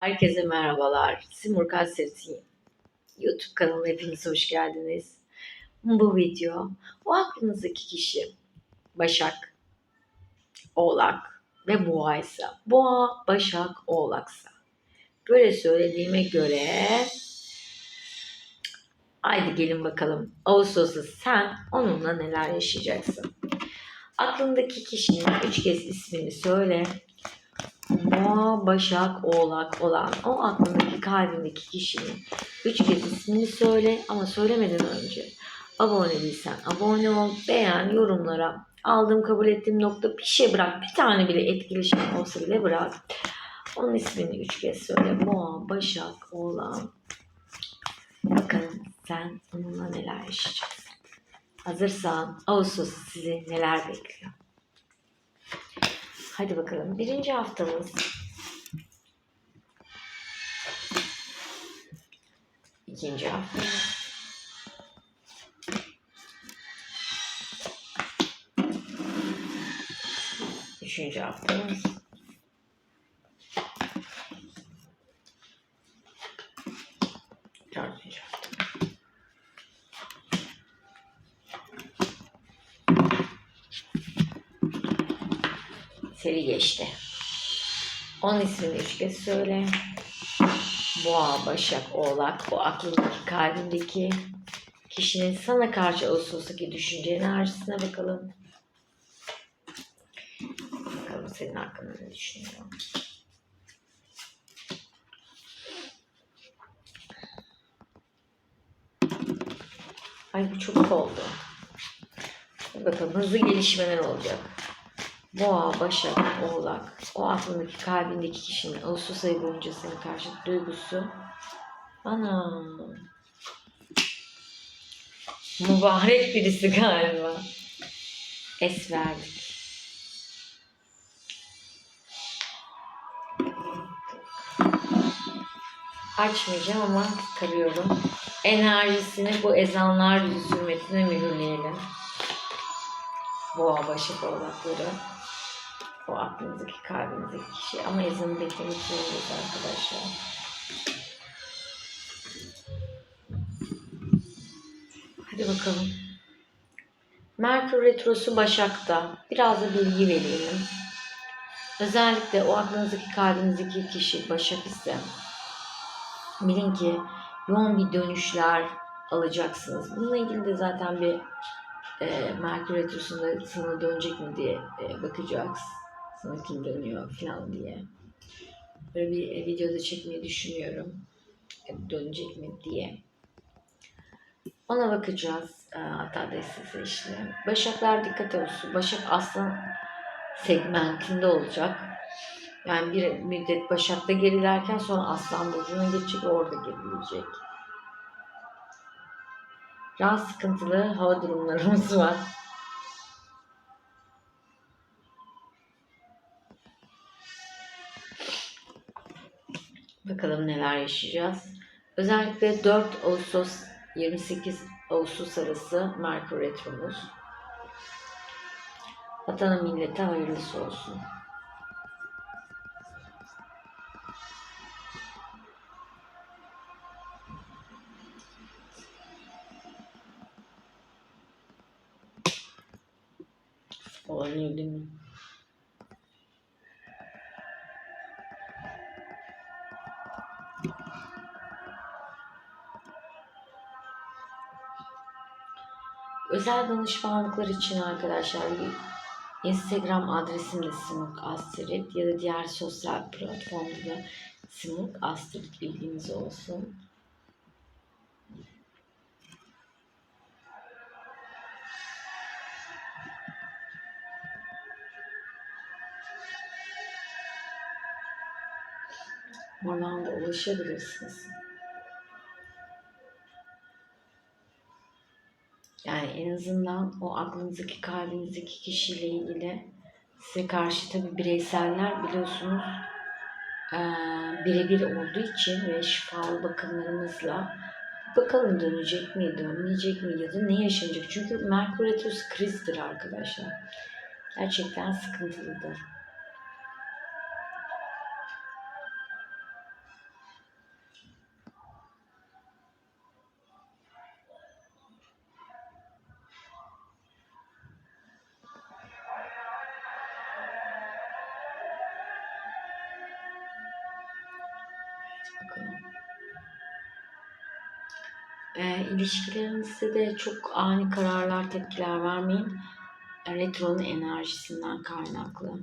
Herkese merhabalar. Simur Kasset'in YouTube kanalına hepiniz hoş geldiniz. Bu video o aklınızdaki kişi Başak, Oğlak ve Boğa ise Boğa, Başak, Oğlaksa. Böyle söylediğime göre haydi gelin bakalım Ağustos'ta sen onunla neler yaşayacaksın. Aklındaki kişinin üç kez ismini söyle Boğa, Başak, Oğlak olan o aklındaki kalbindeki kişinin üç kez ismini söyle ama söylemeden önce abone değilsen abone ol, beğen, yorumlara aldım kabul ettiğim nokta bir şey bırak. Bir tane bile etkileşim olsa bile bırak. Onun ismini üç kez söyle. Boğa, Başak, Oğlak. Bakalım sen onunla neler yaşayacaksın. Hazırsan Ağustos sizi neler bekliyor. Hadi bakalım. Birinci haftamız. İkinci haftamız. Üçüncü haftamız. Geçti. Onun ismini üç söyle. Boğa, Başak, Oğlak. Bu aklındaki, kalbindeki kişinin sana karşı Ağustos'taki düşünce enerjisine bakalım. Bakalım senin hakkında ne düşünüyor. Ay bu çok oldu. Bakalım hızlı gelişmeler olacak. Boğa, Başak, Oğlak. O aklındaki kalbindeki kişinin Ağustos ayı boyunca sana karşı duygusu. Ana. Mübarek birisi galiba. Es verdik. Açmayacağım ama karıyorum. Enerjisini bu ezanlar hürmetine mühürleyelim. Boğa başı oğlakları. O aklınızdaki kalbinizdeki kişi. Ama ezanı beklemek zorundayız arkadaşlar. Hadi bakalım. Merkür Retrosu Başak'ta. Biraz da bilgi vereyim. Özellikle o aklınızdaki kalbinizdeki kişi Başak ise bilin ki yoğun bir dönüşler alacaksınız. Bununla ilgili de zaten bir e, Merkür Retrosu'nda sana dönecek mi diye e, bakacağız. Sana kim dönüyor falan diye. Böyle bir e, videoda çekmeyi düşünüyorum. E, dönecek mi diye. Ona bakacağız. E, hatta destesi işte. Başaklar dikkat olsun. Başak aslan segmentinde olacak. Yani bir müddet Başak'ta gerilerken sonra Aslan Burcu'na geçecek orada gerileyecek. Biraz sıkıntılı hava durumlarımız var. Bakalım neler yaşayacağız. Özellikle 4 Ağustos 28 Ağustos arası Merkür Retromuz. Vatana millete hayırlısı olsun. Olabilir değil mi? Özel danışmanlıklar için arkadaşlar Instagram adresim de Simuk Astrid ya da diğer sosyal platformda da Simuk Astrid bilginiz olsun. Oradan da ulaşabilirsiniz. En azından o aklınızdaki, kalbinizdeki kişiyle ilgili size karşı tabi bireyseller biliyorsunuz birebir olduğu için ve şifalı bakımlarımızla bakalım dönecek mi, dönmeyecek mi ya da ne yaşanacak. Çünkü Merkür Retrosu krizdir arkadaşlar. Gerçekten sıkıntılıdır. Ee, ilişkilerinizde de çok ani kararlar, tepkiler vermeyin. Retronun enerjisinden kaynaklı.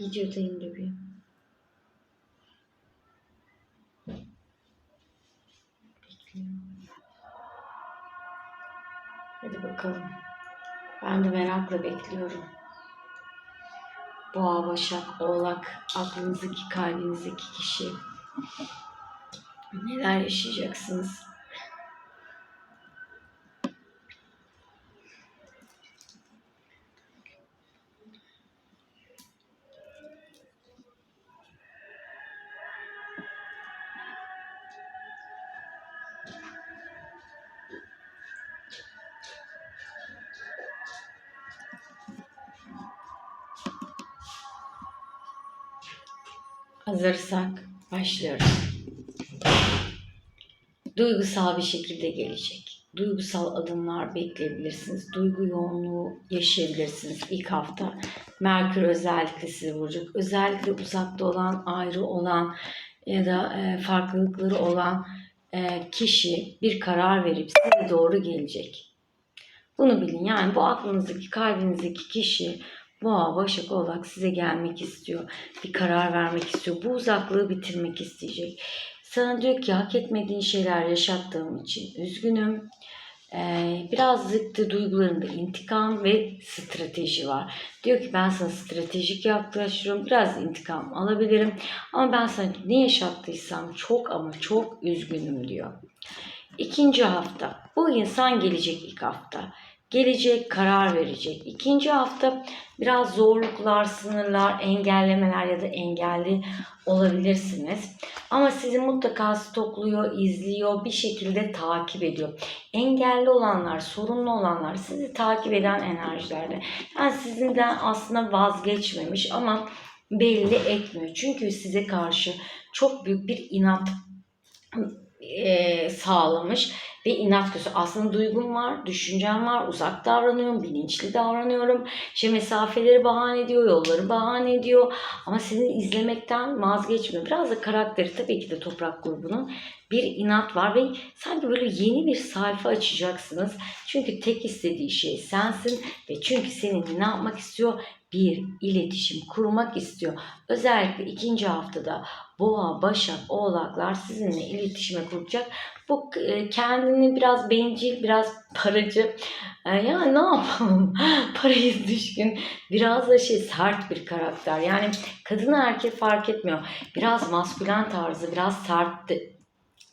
Videodayım bebeğim. Bekliyorum. Hadi bakalım. Ben de merakla bekliyorum. Boğa, Başak, Oğlak, aklınızdaki, kalbinizdeki kişi. Neler yaşayacaksınız? Hazırsak başlıyoruz. Duygusal bir şekilde gelecek. Duygusal adımlar bekleyebilirsiniz. Duygu yoğunluğu yaşayabilirsiniz ilk hafta. Merkür özellikle sizi vuracak. Özellikle uzakta olan, ayrı olan ya da e, farklılıkları olan e, kişi bir karar verip size doğru gelecek. Bunu bilin. Yani bu aklınızdaki, kalbinizdeki kişi Boğa, Başak, Oğlak size gelmek istiyor. Bir karar vermek istiyor. Bu uzaklığı bitirmek isteyecek. Sana diyor ki hak etmediğin şeyler yaşattığım için üzgünüm. Ee, biraz zıttı duygularında intikam ve strateji var. Diyor ki ben sana stratejik yaklaşıyorum. Biraz intikam alabilirim. Ama ben sana ne yaşattıysam çok ama çok üzgünüm diyor. İkinci hafta. Bu insan gelecek ilk hafta. Gelecek, karar verecek. İkinci hafta biraz zorluklar, sınırlar, engellemeler ya da engelli olabilirsiniz. Ama sizi mutlaka stokluyor, izliyor, bir şekilde takip ediyor. Engelli olanlar, sorunlu olanlar sizi takip eden enerjilerde. Yani sizinden aslında vazgeçmemiş ama belli etmiyor. Çünkü size karşı çok büyük bir inat e, sağlamış ve inat gözü. Aslında duygum var, düşüncem var, uzak davranıyorum, bilinçli davranıyorum. İşte mesafeleri bahane ediyor, yolları bahane ediyor. Ama sizin izlemekten vazgeçmiyor. Biraz da karakteri tabii ki de toprak grubunun bir inat var ve sanki böyle yeni bir sayfa açacaksınız. Çünkü tek istediği şey sensin ve çünkü seninle ne yapmak istiyor? Bir iletişim kurmak istiyor. Özellikle ikinci haftada boğa, başak, oğlaklar sizinle iletişime kuracak. Bu e, kendini biraz bencil, biraz paracı. E, ya ne yapalım? Paraya düşkün. Biraz da şey sert bir karakter. Yani kadın erkek fark etmiyor. Biraz maskülen tarzı, biraz sert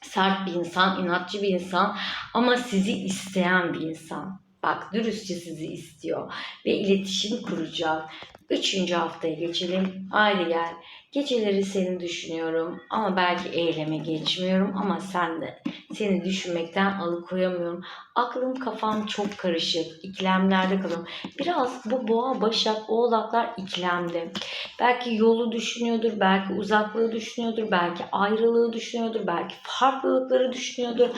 sert bir insan, inatçı bir insan ama sizi isteyen bir insan. Bak dürüstçe sizi istiyor ve iletişim kuracak. Üçüncü haftaya geçelim. Haydi gel. Geceleri seni düşünüyorum ama belki eyleme geçmiyorum ama sen de seni düşünmekten alıkoyamıyorum. Aklım kafam çok karışık. İkilemlerde kalıyorum. Biraz bu boğa, başak, oğlaklar ikilemde. Belki yolu düşünüyordur, belki uzaklığı düşünüyordur, belki ayrılığı düşünüyordur, belki farklılıkları düşünüyordur.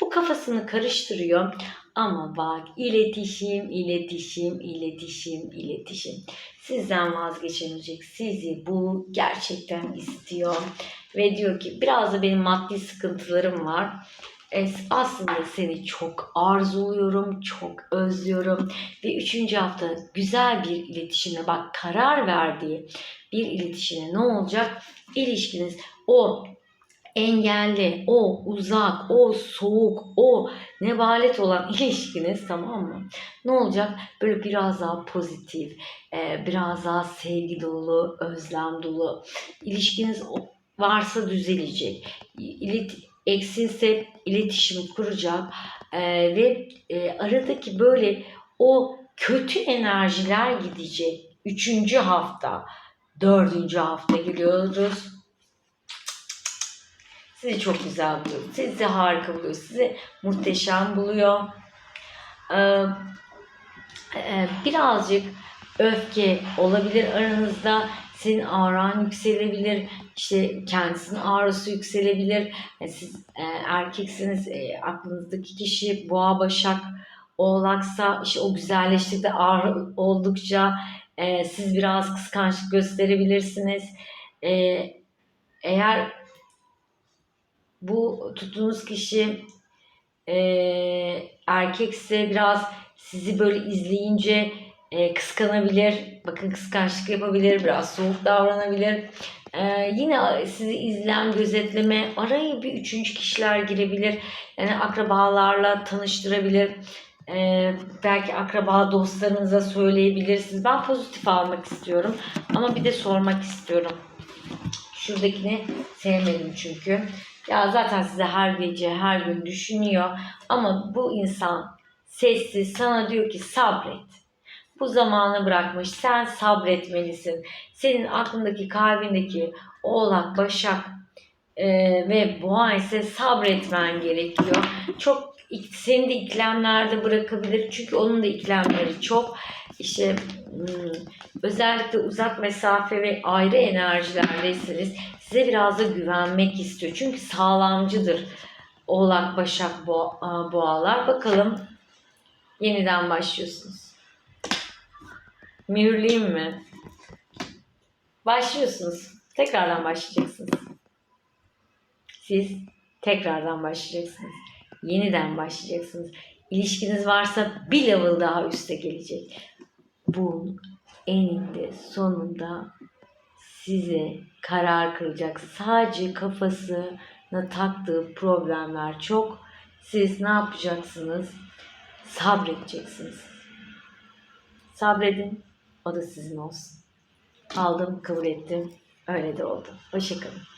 Bu kafasını karıştırıyor. Ama bak iletişim, iletişim, iletişim, iletişim. Sizden vazgeçemeyecek. Sizi bu gerçekten istiyor. Ve diyor ki biraz da benim maddi sıkıntılarım var. Es- Aslında seni çok arzuluyorum, çok özlüyorum. Ve üçüncü hafta güzel bir iletişimle bak karar verdiği bir iletişimle ne olacak? İlişkiniz o engelli, o uzak, o soğuk, o nebalet olan ilişkiniz tamam mı? Ne olacak? Böyle biraz daha pozitif, e, biraz daha sevgi dolu, özlem dolu. İlişkiniz varsa düzelecek. İlet, eksilse iletişim kuracak E, ve e, aradaki böyle o kötü enerjiler gidecek. Üçüncü hafta, dördüncü hafta geliyoruz sizi çok güzel buluyor. Sizi harika buluyor. Sizi muhteşem buluyor. Ee, e, birazcık öfke olabilir aranızda. Senin ağran yükselebilir. İşte kendisinin ağrısı yükselebilir. E, Siz e, erkeksiniz. E, aklınızdaki kişi boğa başak oğlaksa işte o güzelleştikçe ağrı oldukça e, siz biraz kıskançlık gösterebilirsiniz. E, eğer bu tuttuğunuz kişi e, erkekse biraz sizi böyle izleyince e, kıskanabilir. Bakın kıskançlık yapabilir, biraz soğuk davranabilir. E, yine sizi izleyen, gözetleme, araya bir üçüncü kişiler girebilir. Yani akrabalarla tanıştırabilir. E, belki akraba dostlarınıza söyleyebilirsiniz. Ben pozitif almak istiyorum ama bir de sormak istiyorum. Şuradakini sevmedim çünkü. Ya zaten size her gece, her gün düşünüyor. Ama bu insan sessiz sana diyor ki sabret. Bu zamanı bırakmış. Sen sabretmelisin. Senin aklındaki, kalbindeki oğlak, başak e, ve boğa ise sabretmen gerekiyor. Çok seni de iklemlerde bırakabilir. Çünkü onun da iklemleri çok. İşte hmm, özellikle uzak mesafe ve ayrı enerjilerdeyseniz size biraz da güvenmek istiyor. Çünkü sağlamcıdır Oğlak, Başak, Boğa, Boğalar. Bakalım yeniden başlıyorsunuz. Mühürleyeyim mi? Başlıyorsunuz. Tekrardan başlayacaksınız. Siz tekrardan başlayacaksınız. Yeniden başlayacaksınız. İlişkiniz varsa bir level daha üste gelecek. Bu eninde sonunda size karar kılacak. Sadece kafasına taktığı problemler çok. Siz ne yapacaksınız? Sabredeceksiniz. Sabredin. O da sizin olsun. Aldım, kabul ettim. Öyle de oldu. Hoşçakalın.